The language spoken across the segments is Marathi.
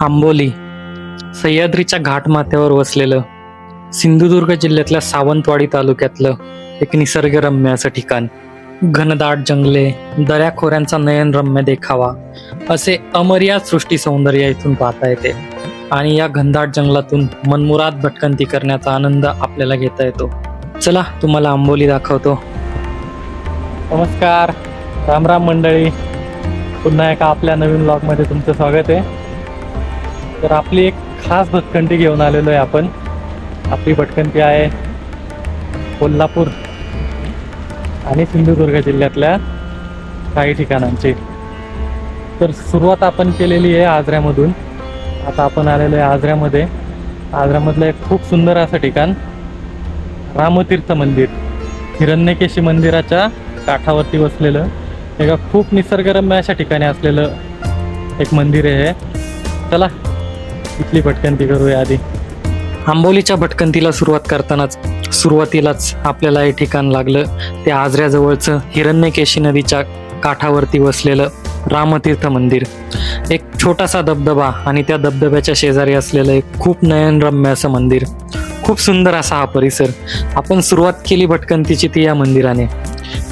आंबोली. सह्याद्रीच्या घाटमाथ्यावर वसलेलं सिंधुदुर्ग जिल्ह्यातल्या सावंतवाडी तालुक्यातलं एक निसर्गरम्य असं ठिकाण. घनदाट जंगले दऱ्याखोऱ्यांचा नयनरम्य देखावा असे अमर्याद सृष्टी सौंदर्य इथून पाहता येते आणि या घनदाट जंगलातून मनमुराद भटकंती करण्याचा आनंद आपल्याला घेता येतो. चला तुम्हाला आंबोली दाखवतो. नमस्कार. राम राम मंडळी. पुन्हा एका आपल्या नवीन ब्लॉगमध्ये तुमचं स्वागत आहे. तर आपली एक खास भटकंती घेऊन आलेलो आहे आपण. आपली भटकंती आहे कोल्हापूर आणि सिंधुदुर्ग जिल्ह्यातल्या काही ठिकाणांची. तर सुरुवात आपण केलेली आहे आजऱ्यामधून. आता आपण आलेलो आहे आजऱ्यामध्ये. आजऱ्यामधलं एक खूप सुंदर असं ठिकाण रामतीर्थ मंदिर. हिरण्यकेशी मंदिराच्या काठावरती बसलेलं एका खूप निसर्गरम्य अशा ठिकाणी असलेलं एक मंदिर आहे चला इथली भटकंती करूया आधी. आंबोलीच्या भटकंतीला सुरुवात करतानाच सुरुवातीलाच आपल्याला हे ठिकाण लागलं. ते आजऱ्याजवळचं हिरण्यकेशी नदीच्या काठावरती वसलेलं रामतीर्थ मंदिर. एक छोटासा धबधबा आणि त्या धबधब्याच्या शेजारी असलेलं एक खूप नयनरम्य असं मंदिर. खूप सुंदर असा हा परिसर. आपण सुरुवात केली भटकंतीची ती या मंदिराने.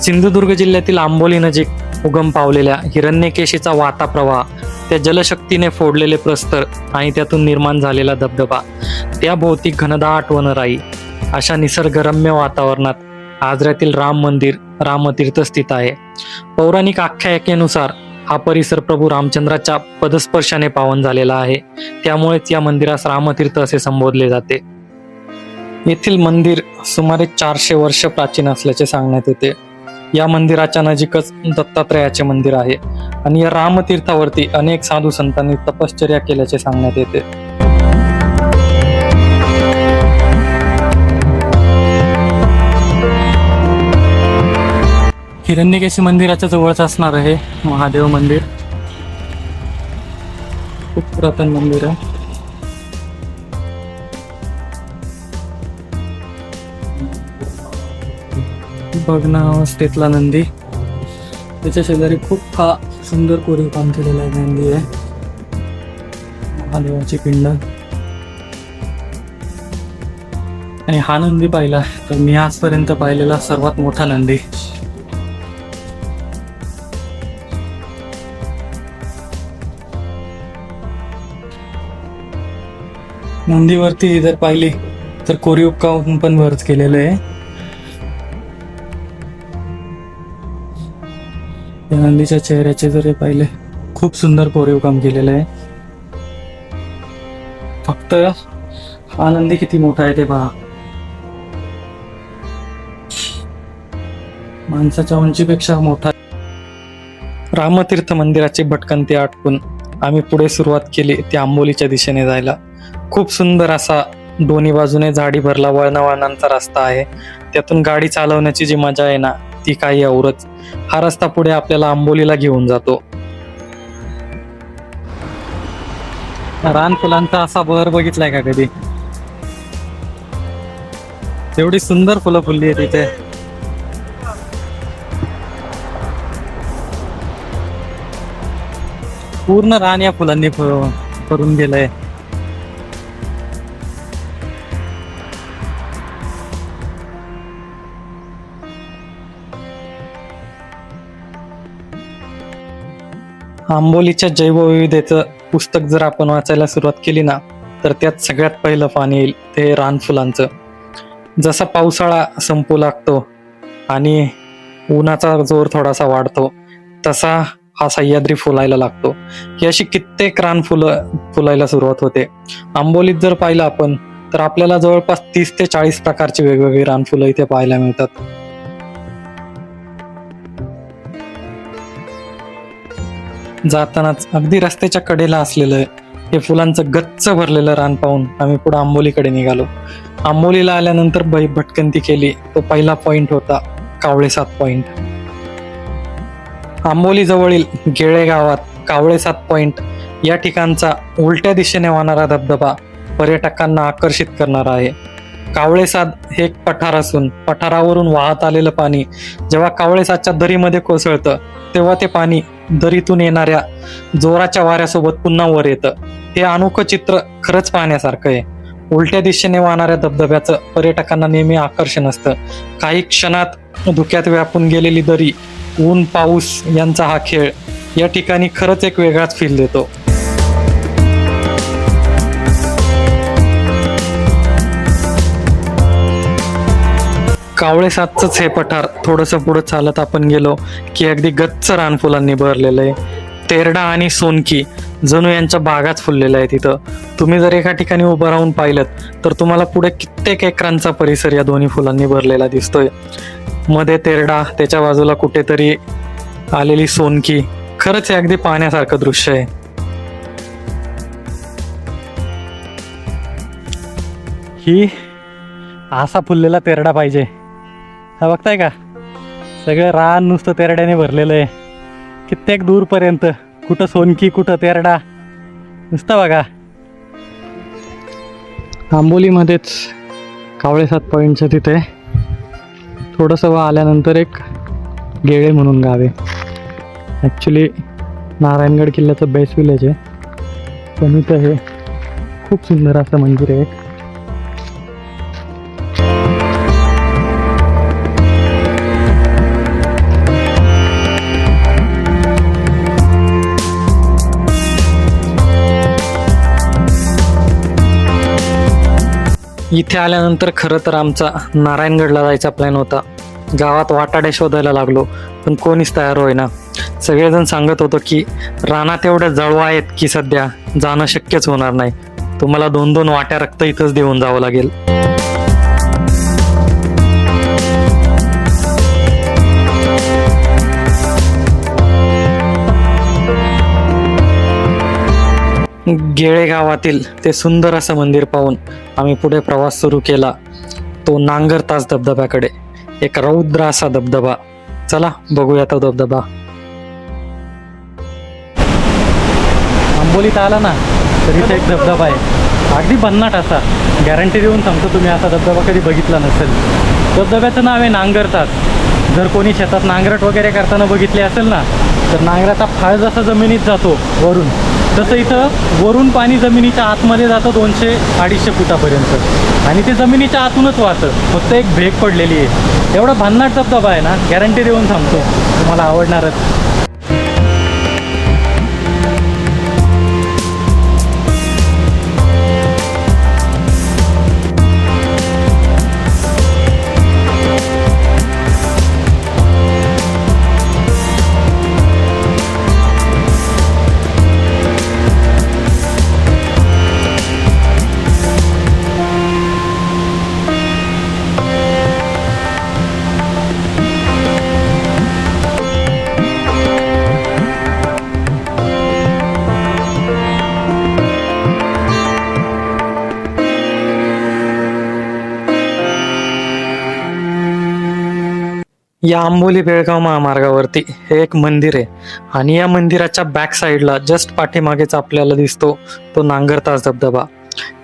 सिंधुदुर्ग जिल्ह्यातील आंबोली नजीक उगम पावलेल्या हिरण्यकेशीचा वाता प्रवाह त्या जलशक्तीने फोडलेले प्रस्तर आणि त्यातून निर्माण झालेला धबधबा त्या भोवती घनदाट वनराई अशा निसर्गरम्य वातावरणात आजऱ्यातील राम मंदिर रामतीर्थ स्थित आहे. पौराणिक आख्यायिकेनुसार हा परिसर प्रभू रामचंद्राच्या पदस्पर्शाने पावन झालेला आहे. त्यामुळेच या मंदिरास रामतीर्थ असे संबोधले जाते. येथील मंदिर सुमारे चारशे वर्ष प्राचीन असल्याचे सांगण्यात येते. या मंदिराच्या नजीकच दत्तात्रयाचे मंदिर आहे आणि या रामतीर्थावरती अनेक साधू संतांनी तपश्चर्या केल्याचे सांगण्यात येते. हिरण्यकेशी मंदिराच्या जवळच असणार आहे महादेव मंदिर. खूप पुरातन मंदिर आहे. भग्न अवस्थेतला नंदी. त्याच्या शेजारी खूप हा सुंदर कोरीव काम केलेला आहे नंदी आहे महादेवाची पिंड. आणि हा नंदी पाहिला तर मी आजपर्यंत पाहिलेला सर्वात मोठा नंदी. नंदीवरती जर पाहिली तर कोरीव काम पण वर्ज केलेलं आहे. या नंदीच्या चेहऱ्याचे जर हे पाहिले खूप सुंदर कोरीव काम केलेलं आहे. फक्त हा नंदी किती मोठा आहे ते पहा. माणसाच्या उंचीपेक्षा मोठा रामतीर्थ मंदिराची भटकंती आटपून आम्ही पुढे सुरुवात केली त्या आंबोलीच्या दिशेने जायला. खूप सुंदर असा दोन्ही बाजूने झाडी भरला वळणावळणांचा रस्ता आहे. त्यातून गाडी चालवण्याची जी मजा आहे ना ती काही औरच हा रस्ता पुढे आपल्याला आंबोलीला घेऊन जातो. रान फुलांचा असा बहर बघितलाय का कधी? एवढी सुंदर फुलं फुलली आहे तिथे. पूर्ण रान या फुलांनी करून गेलंय. आंबोलीच्या जैवविविधतेचं पुस्तक जर आपण वाचायला सुरुवात केली ना तर त्यात सगळ्यात पहिलं पान येईल ते रानफुलांचं जसा पावसाळा संपू लागतो आणि उन्हाचा जोर थोडासा वाढतो तसा हा सह्याद्री फुलायला लागतो. ही अशी कित्येक रानफुलं फुलायला सुरुवात होते. आंबोलीत जर पाहिलं आपण तर आपल्याला जवळपास तीस ते चाळीस प्रकारची वेगवेगळी रानफुलं इथे पाहायला मिळतात. जातानाच अगदी रस्त्याच्या कडेला असलेलं हे फुलांचं गच्च भरलेलं रान पाहून आम्ही पुढे आंबोलीकडे निघालो. आंबोलीला आल्यानंतर बै भटकंती केली. तो पहिला पॉइंट होता कावळे सात पॉइंट आंबोलीजवळील गेळे गावात कावळे सात पॉइंट या ठिकाणचा उलट्या दिशेने वाहणारा धबधबा पर्यटकांना आकर्षित करणारा आहे. कावळेसाद हे एक पठार असून पठारावरून वाहत आलेलं पाणी जेव्हा कावळेसादच्या दरीमध्ये कोसळतं तेव्हा ते पाणी दरीतून येणाऱ्या जोराच्या वाऱ्यासोबत पुन्हा वर येतं. हे अनोखं चित्र खरंच पाहण्यासारखं आहे. उलट्या दिशेने वाहणाऱ्या धबधब्याचं पर्यटकांना नेहमी आकर्षण असतं. काही क्षणात धुक्यात व्यापून गेलेली दरी ऊन पाऊस यांचा हा खेळ या ठिकाणी खरंच एक वेगळाच फील देतो. कावळे सातच हे पठार थोडंसं पुढं चालत आपण गेलो की अगदी गच्च रानफुलांनी भरलेलं आहे. तेरडा आणि सोनकी जणू यांच्या बागाच फुललेला आहे तिथं. तुम्ही जर एका ठिकाणी उभं राहून पाहिलं तर तुम्हाला पुढे कित्येक एकरांचा परिसर या दोन्ही फुलांनी भरलेला दिसतोय. मध्ये तेरडा त्याच्या बाजूला कुठेतरी आलेली सोनकी. खरंच हे अगदी पाहण्यासारखं दृश्य आहे. ही असा फुललेला तेरडा पाहिजे. हा बघताय का? सगळं रान नुसतं तेरड्याने भरलेलं आहे. कित्येक दूरपर्यंत कुठं सोनकी कुठं तेरडा. नुसतं बघा. आंबोलीमध्येच कावळे सात पॉईंटचं तिथे थोडंसं वा आल्यानंतर एक गेळे म्हणून गाव आहे. ॲक्च्युली नारायणगड किल्ल्याचं बेस्ट विलेज आहे. पण इथं हे खूप सुंदर असं मंदिर आहे इथे आल्यानंतर खरं तर आमचा नारायणगडला जायचा प्लॅन होता. गावात वाटाडे शोधायला लागलो पण कोणीच तयार होईना. सगळेजण सांगत होतो की रानात एवढ्या जळवा आहेत की सध्या जाणं शक्यच होणार नाही. तुम्हाला दोन दोन वाट्या रक्त इथंच देऊन जावं लागेल. गेळे गावातील ते सुंदर असं मंदिर पाहून आम्ही पुढे प्रवास सुरू केला. तो नांगर तास धबधब्याकडे. एक रौद्र असा धबधबा. चला बघूया तो धबधबा. आंबोलीत आला ना तर इथे एक धबधबा आहे. अगदी भन्नाट असा. गॅरंटी देऊन सांगतो तुम्ही असा धबधबा कधी बघितला नसेल. धबधब्याचं नाव आहे नांगर तास. जर कोणी शेतात नांगरट वगैरे करताना बघितले असेल ना तर नांगराचा फाळ जसा जमिनीत जातो वरून. तसं इथं वरून पाणी जमिनीच्या आतमध्ये जातं दोनशे अडीचशे फुटापर्यंत. आणि ते जमिनीच्या आतूनच वाहतं. फक्त एक भेग पडलेली आहे. एवढा भन्नाट धबधबा आहे ना गॅरंटी देऊन थांबतो. तुम्हाला आवडणारच. या आंबोली बेळगाव महामार्गावरती हे एक मंदिर आहे. आणि या मंदिराच्या बॅक साईडला जस्ट पाठीमागेच आपल्याला दिसतो तो नांगरतास धबधबा.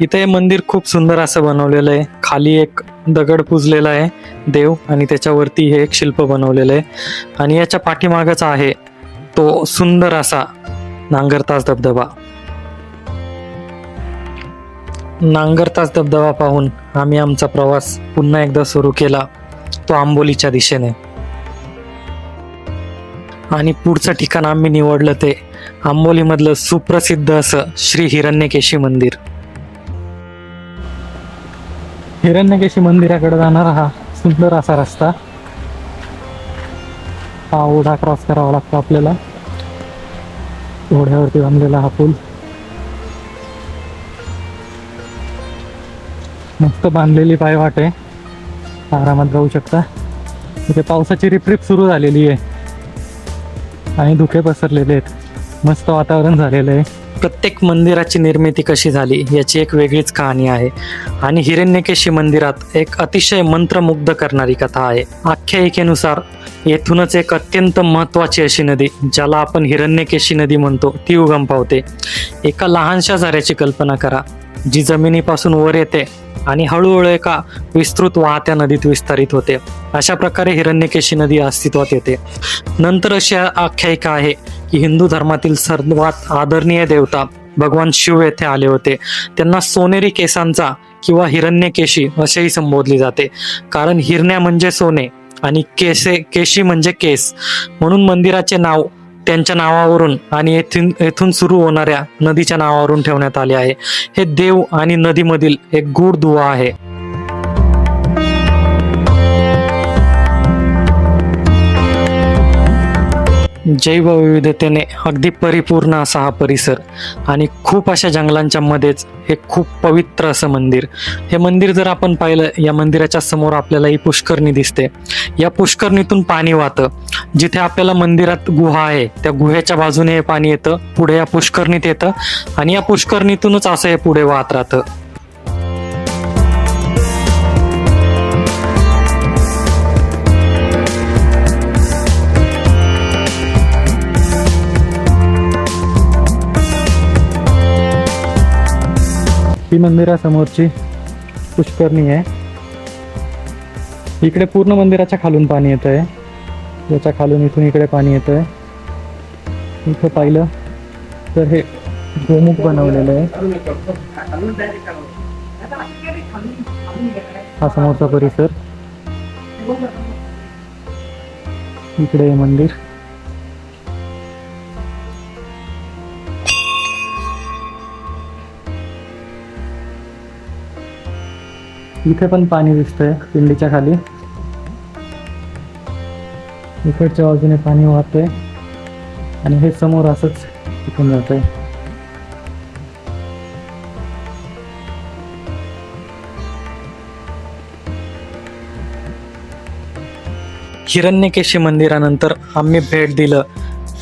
इथे हे मंदिर खूप सुंदर असं बनवलेलं आहे. खाली एक दगड पुजलेला आहे देव आणि त्याच्यावरती हे एक शिल्प बनवलेलं आहे. आणि याच्या पाठीमागच आहे तो सुंदर असा नांगरतास धबधबा. नांगरतास धबधबा पाहून आम्ही आमचा प्रवास पुन्हा एकदा सुरू केला. तो आंबोलीच्या दिशेने. आणि पुढचं ठिकाण आम्ही निवडलं ते आंबोलीमधलं सुप्रसिद्ध असं श्री हिरण्यकेशी मंदिर. हिरण्यकेशी मंदिराकडे जाणारा हा सुंदर असा रस्ता. हा ओढा क्रॉस करावा लागतो आपल्याला. ओढ्यावरती बांधलेला हा पूल. मस्त बांधलेली पायवाट आहे. आरामात जाऊ शकता. इथे पावसाची रिपरिप सुरू झालेली आहे. आणि धुके पसरलेले आहेत. मस्त वातावरण झालेलं आहे. प्रत्येक मंदिराची निर्मिती कशी झाली याची एक वेगळीच कहाणी आहे. आणि हिरण्यकेशी मंदिरात एक अतिशय मंत्रमुग्ध करणारी कथा आहे. आख्यायिकेनुसार येथूनच एक अत्यंत महत्वाची अशी नदी ज्याला आपण हिरण्यकेशी नदी म्हणतो ती उगम पावते. एका लहानशा झऱ्याची कल्पना करा. जी जमिनीपासून वर येते आणि हळूहळू एका विस्तृत वाहत्या नदीत विस्तारित होते. अशा प्रकारे हिरण्यकेशी नदी अस्तित्वात येते. नंतर अशी आख्यायिका आहे की हिंदू धर्मातील सर्वात आदरणीय देवता भगवान शिव येथे आले होते. त्यांना सोनेरी केसांचा किंवा हिरण्यकेशी असेही संबोधली जाते. कारण हिरण्या म्हणजे सोने आणि केसे केशी म्हणजे केस. म्हणून मंदिराचे नाव त्यांच्या नावावरून आणि येथून येथून सुरू होणाऱ्या नदीच्या नावावरून ठेवण्यात आले आहे. हे देव आणि नदीमधील एक गूढ दुवा आहे. जैवविविधतेने अगदी परिपूर्ण असा हा परिसर आणि खूप अशा जंगलांच्या मध्येच हे खूप पवित्र असं मंदिर. हे मंदिर जर आपण पाहिलं या मंदिराच्या समोर आपल्याला ही पुष्करणी दिसते. या पुष्करणीतून पाणी वाहतं. जिथे आपल्याला मंदिरात गुहा आहे त्या गुहेच्या बाजूने हे पाणी येतं पुढे या पुष्करणीत येतं आणि या पुष्करणीतूनच असं हे पुढे वाहत राहतं. ही मंदिरासमोरची पुष्करणी आहे. इकडे पूर्ण मंदिराच्या खालून पाणी येत आहे याच्या खालून इथून इकडे पाणी येत आहे इथं पाहिलं तर हे गोमुख बनवलेलं आहे. हा समोरचा परिसर. इकडे हे मंदिर. इथे पण पाणी दिसतंय पिंडीच्या खाली. इकडच्या बाजूने पाणी वाहतंय आणि हे समोर असंच इथून जातंय. हिरण्यकेशी मंदिरानंतर आम्ही भेट दिलं.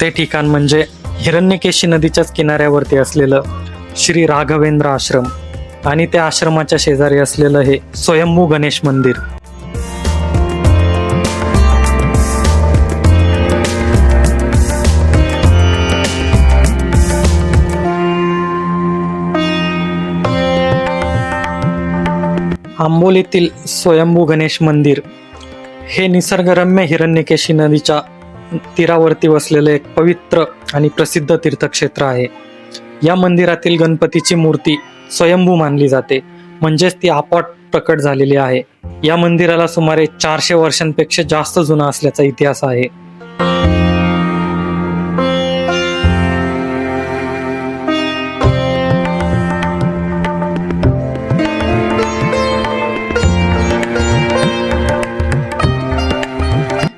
ते ठिकाण म्हणजे हिरण्यकेशी नदीच्याच किनाऱ्यावरती असलेलं श्री राघवेंद्र आश्रम. आणि त्या आश्रमाच्या शेजारी असलेलं हे स्वयंभू गणेश मंदिर. आंबोलीतील स्वयंभू गणेश मंदिर हे निसर्गरम्य हिरण्यकेशी नदीच्या तीरावरती वसलेले एक पवित्र आणि प्रसिद्ध तीर्थक्षेत्र आहे. या मंदिरातील गणपतीची मूर्ती स्वयंभू मानली जाते. म्हणजेच ती आपोआप प्रकट झालेली आहे. या मंदिराला सुमारे चारशे वर्षांपेक्षा जास्त जुना असल्याचा इतिहास आहे.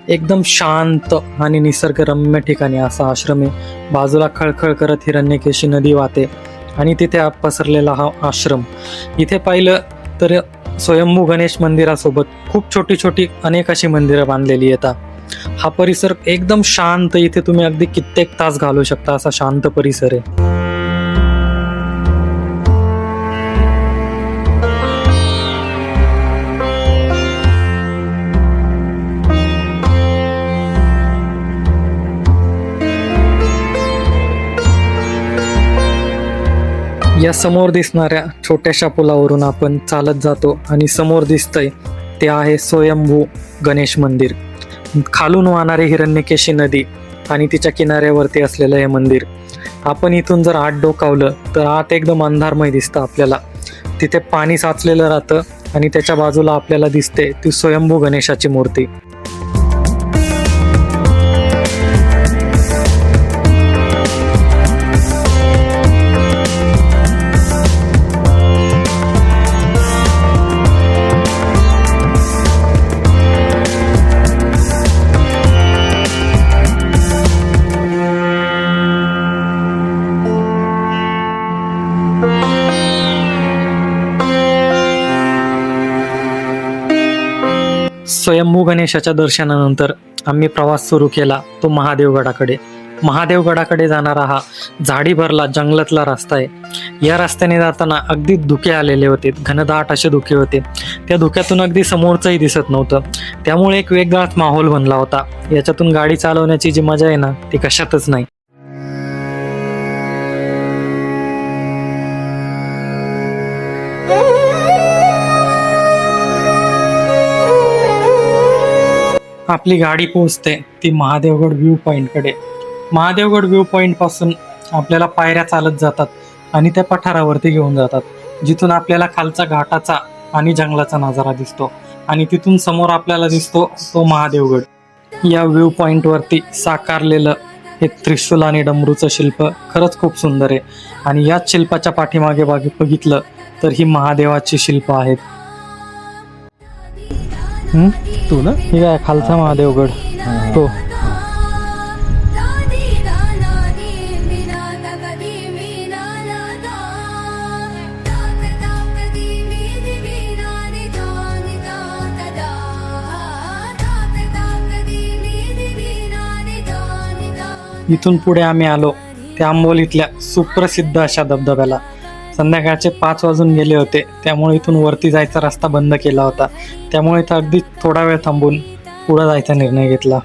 एकदम शांत आणि निसर्गरम्य ठिकाणी असा आश्रम आहे. बाजूला खळखळ करत हिरण्यकेशी नदी वाहते. आणि तिथे पसरलेला हा आश्रम. इथे पाहिलं तर स्वयंभू गणेश मंदिरासोबत खूप छोटी छोटी अनेक अशी मंदिरं बांधलेली येतात हा परिसर एकदम शांत इथे तुम्ही अगदी कित्येक तास घालू शकता असा शांत परिसर आहे. या समोर दिसणाऱ्या छोट्याशा पुलावरून आपण चालत जातो आणि समोर दिसतंय ते आहे स्वयंभू गणेश मंदिर. खालून वाहणारी हिरण्यकेशी नदी आणि तिच्या किनाऱ्यावरती असलेलं हे मंदिर. आपण इथून जर आत डोकावलं तर आत एकदम अंधारमय दिसतं आपल्याला. तिथे पाणी साचलेलं राहतं आणि त्याच्या बाजूला आपल्याला दिसते ती स्वयंभू गणेशाची मूर्ती. स्वयंभू गणेशाच्या दर्शनानंतर आम्ही प्रवास सुरू केला तो महादेवगडाकडे. महादेवगडाकडे जाणारा हा झाडी भरला जंगलातला रस्ता आहे. या रस्त्याने जाताना अगदी धुके आलेले होते. घनदाट असे धुके होते. त्या धुक्यातून अगदी समोरचंही दिसत नव्हतं. त्यामुळे एक वेगळाच माहोल बनला होता. याच्यातून गाडी चालवण्याची जी मजा आहे ना ती कशातच नाही. आपली गाडी पोहोचते ती महादेवगड व्ह्यू पॉईंटकडे महादेवगड व्ह्यू पॉईंटपासून आपल्याला पायऱ्या चालत जातात आणि त्या पठारावरती घेऊन जातात. जिथून आपल्याला खालचा घाटाचा आणि जंगलाचा नजारा दिसतो आणि तिथून समोर आपल्याला दिसतो तो महादेवगड. या व्ह्यू पॉईंटवरती साकारलेलं हे त्रिशूल आणि डमरूचं शिल्प खरंच खूप सुंदर आहे. आणि याच शिल्पाच्या पाठीमागे बागे बघितलं तर ही महादेवाची शिल्प आहेत. हम्म? तू ना? ठीक आहे खालचा महादेवगड तो. इथून पुढे आम्ही आलो त्या आंबोलीतल्या सुप्रसिद्ध अशा धबधब्याला. संध्याकाळचे पाच वाजून गेले होते. त्यामुळे इथून वरती जायचा रस्ता बंद केला होता. त्यामुळे इथं अगदी थोडा वेळ थांबून पुढं जायचा निर्णय घेतला.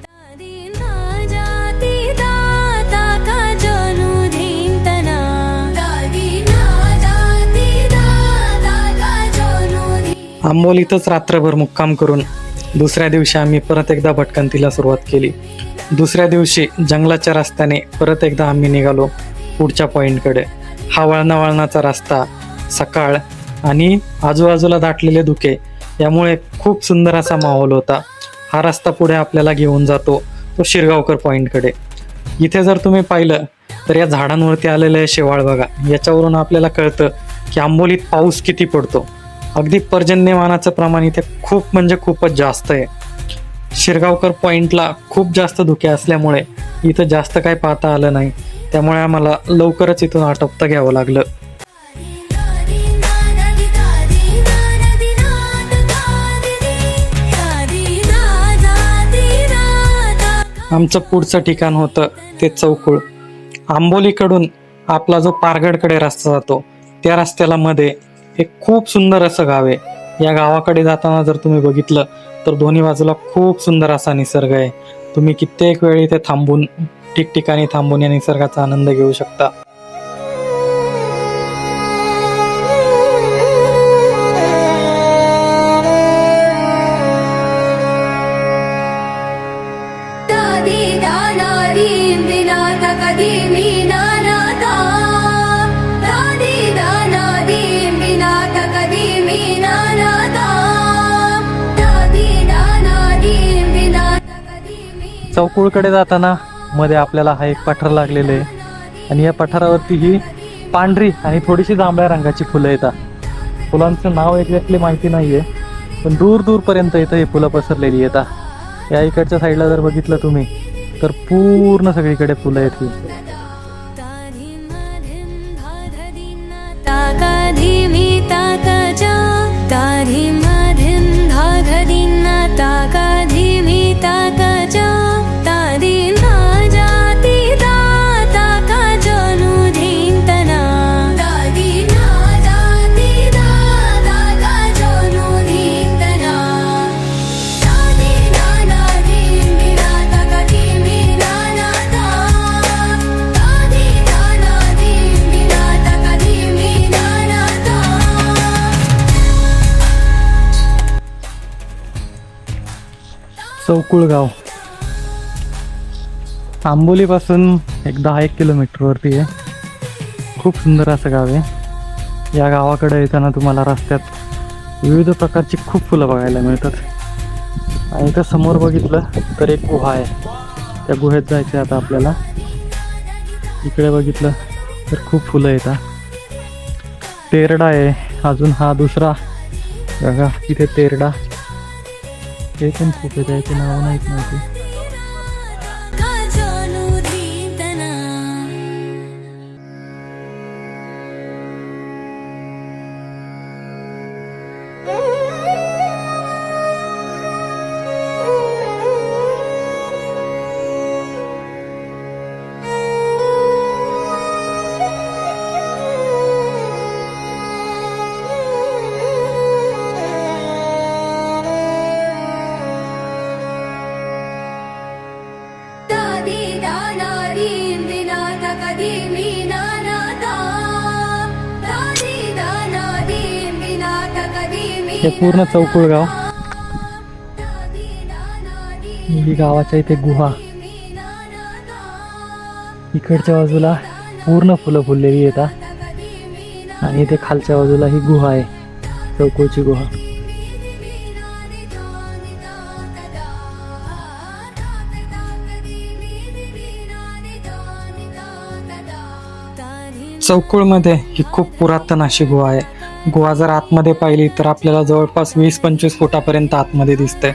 आंबोलीतच रात्रभर मुक्काम करून दुसऱ्या दिवशी आम्ही परत एकदा भटकंतीला सुरुवात केली. दुसऱ्या दिवशी जंगलाच्या रस्त्याने परत एकदा आम्ही निघालो पुढच्या पॉईंटकडे हा वळणावळणाचा रस्ता सकाळ आणि आजूबाजूला दाटलेले धुके यामुळे खूप सुंदर असा माहोल होता. हा रस्ता पुढे आपल्याला घेऊन जातो तो शिरगावकर पॉईंटकडे इथे जर तुम्ही पाहिलं तर या झाडांवरती आलेलं आहे शेवाळ बघा. याच्यावरून आपल्याला कळतं की आंबोलीत पाऊस किती पडतो. अगदी पर्जन्यमानाचं प्रमाण इथे खूप म्हणजे खूपच जास्त आहे. शिरगावकर पॉईंटला खूप जास्त धुके असल्यामुळे इथं जास्त काय पाहता आलं नाही. त्यामुळे आम्हाला लवकरच इथून आटोपता घ्यावं लागलं. आमचं पुढचं ठिकाण होतं ते चौकुळ. आंबोलीकडून आपला जो पारगडकडे रस्ता जातो त्या रस्त्याला मध्ये एक खूप सुंदर असं गाव आहे. या गावाकडे जाताना जर तुम्ही बघितलं तर दोन्ही बाजूला खूप सुंदर असा निसर्ग आहे. तुम्ही कित्येक वेळी इथे थांबून ठिकठिकाणी थांबून या निसर्गाचा आनंद घेऊ शकता. चौकुळकडे जाताना मध्ये आपल्याला हा एक पठार लागलेला आहे. आणि या पठारावरती ही पांढरी आणि थोडीशी जांभळ्या रंगाची फुलं येतात. फुलांचं नाव एक्झॅक्टली माहिती नाही आहे पण दूर दूरपर्यंत इथं ही फुलं पसरलेली येतात. या इकडच्या साईडला जर बघितलं तुम्ही तर पूर्ण सगळीकडे फुलं आहेत ही. चौकुळ गाव आंबोलीपासून एक दहा एक किलोमीटरवरती आहे. खूप सुंदर असं गाव आहे. या गावाकडे येताना तुम्हाला रस्त्यात विविध प्रकारची खूप फुलं बघायला मिळतात. आणि इथं समोर बघितलं तर एक गुहा आहे. त्या गुहेत जायचं आता आपल्याला. इकडे बघितलं तर खूप फुलं येतात तेरडा आहे. अजून हा दुसरा. बघा इथे तेरडा. ते पण खूप आहे त्याचे नाव नाहीत हे पूर्ण चौकुळ गाव ही गावाच्या इथे गुहा. इकडच्या बाजूला पूर्ण फुलं फुललेली येतात आणि इथे खालच्या बाजूला ही गुहा आहे चौकोची गुहा. चौकुळमध्ये ही खूप पुरातन अशी गुहा आहे. गुहा जर आतमध्ये पाहिली तर आपल्याला जवळपास वीस पंचवीस फुटापर्यंत आतमध्ये दिसते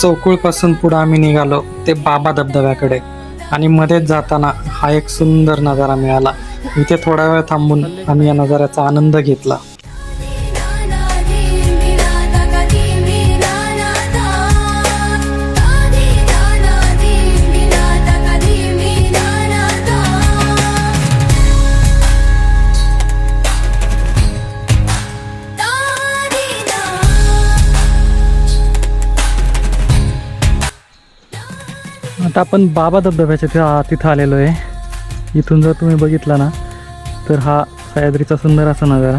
चौकुळपासून पुढे आम्ही निघालो ते बाबा धबधब्याकडे. आणि मध्येच जाताना हा एक सुंदर नजारा मिळाला. इथे थोडा वेळ थांबून आम्ही या नजाऱ्याचा आनंद घेतला. आता आपण बाबा धबधब्याच्या तिथं तिथं आलेलो आहे. इथून जर तुम्ही बघितला ना तर हा सह्याद्रीचा सुंदर असा नजारा.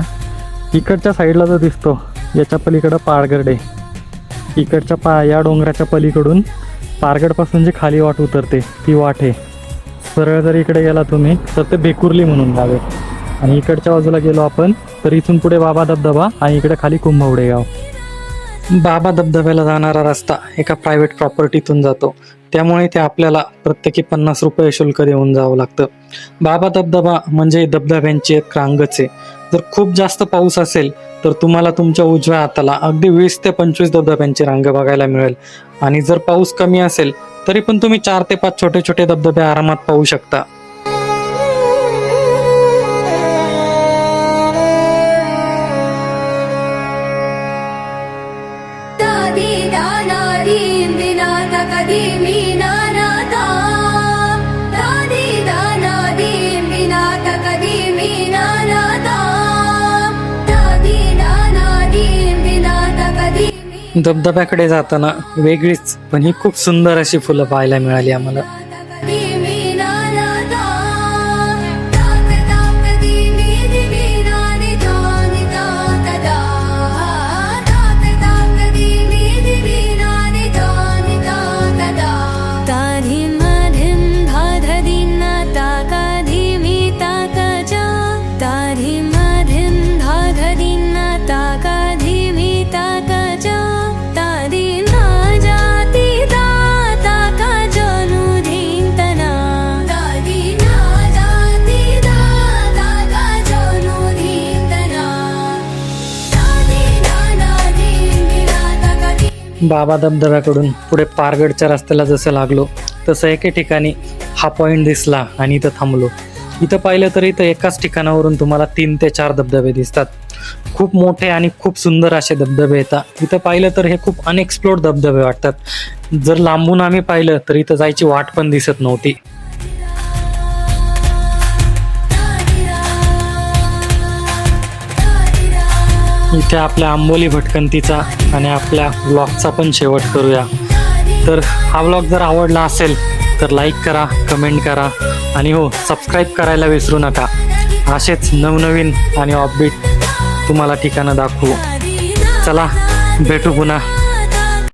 इकडच्या साईडला जो दिसतो याच्या पलीकडं पारगड आहे. इकडच्या पा या डोंगराच्या पलीकडून पारगडपासून जी खाली वाट उतरते ती वाट आहे. सरळ जर इकडे गेला तुम्ही तर ते बेकुर्ली म्हणून गाव आहे. आणि इकडच्या बाजूला गेलो आपण तर इथून पुढे बाबा धबधबा आणि इकडे खाली कुंभवडे गाव. बाबा धबधब्याला जाणारा रस्ता एका प्रायव्हेट प्रॉपर्टीतून जातो. त्यामुळे ते आपल्याला प्रत्येकी पन्नास रुपये शुल्क देऊन जावं लागतं. बाबा धबधबा म्हणजे धबधब्यांची एक रांगच आहे. जर खूप जास्त पाऊस असेल तर तुम्हाला तुमच्या उजव्या हाताला अगदी वीस ते पंचवीस धबधब्यांची रांग बघायला मिळेल. आणि जर पाऊस कमी असेल तरी पण तुम्ही चार ते पाच छोटे छोटे धबधबे आरामात पाहू शकता. धबधब्याकडे जाताना वेगळीच पण ही खूप सुंदर अशी फुलं पाहायला मिळाली आम्हाला. बाबा धबधब्याकडून पुढे पारगडच्या रस्त्याला जसं लागलो तसं एके ठिकाणी हा पॉईंट दिसला आणि इथं थांबलो. इथं पाहिलं तर इथं एकाच ठिकाणावरून तुम्हाला तीन ते चार धबधबे दिसतात. खूप मोठे आणि खूप सुंदर असे धबधबे येतात. इथं पाहिलं तर हे खूप अनएक्सप्लोर्ड धबधबे वाटतात. जर लांबून आम्ही पाहिलं तर इथं जायची वाट पण दिसत नव्हती. इथे आपल्या आंबोली भटकंतीचा आणि आपल्या ब्लॉगचा पण शेवट करूया. तर हा ब्लॉग जर आवडला असेल तर लाईक करा कमेंट करा आणि हो सबस्क्राईब करायला विसरू नका. असेच नवनवीन आणि ऑपबीट तुम्हाला ठिकाणं दाखवू. चला भेटू पुन्हा.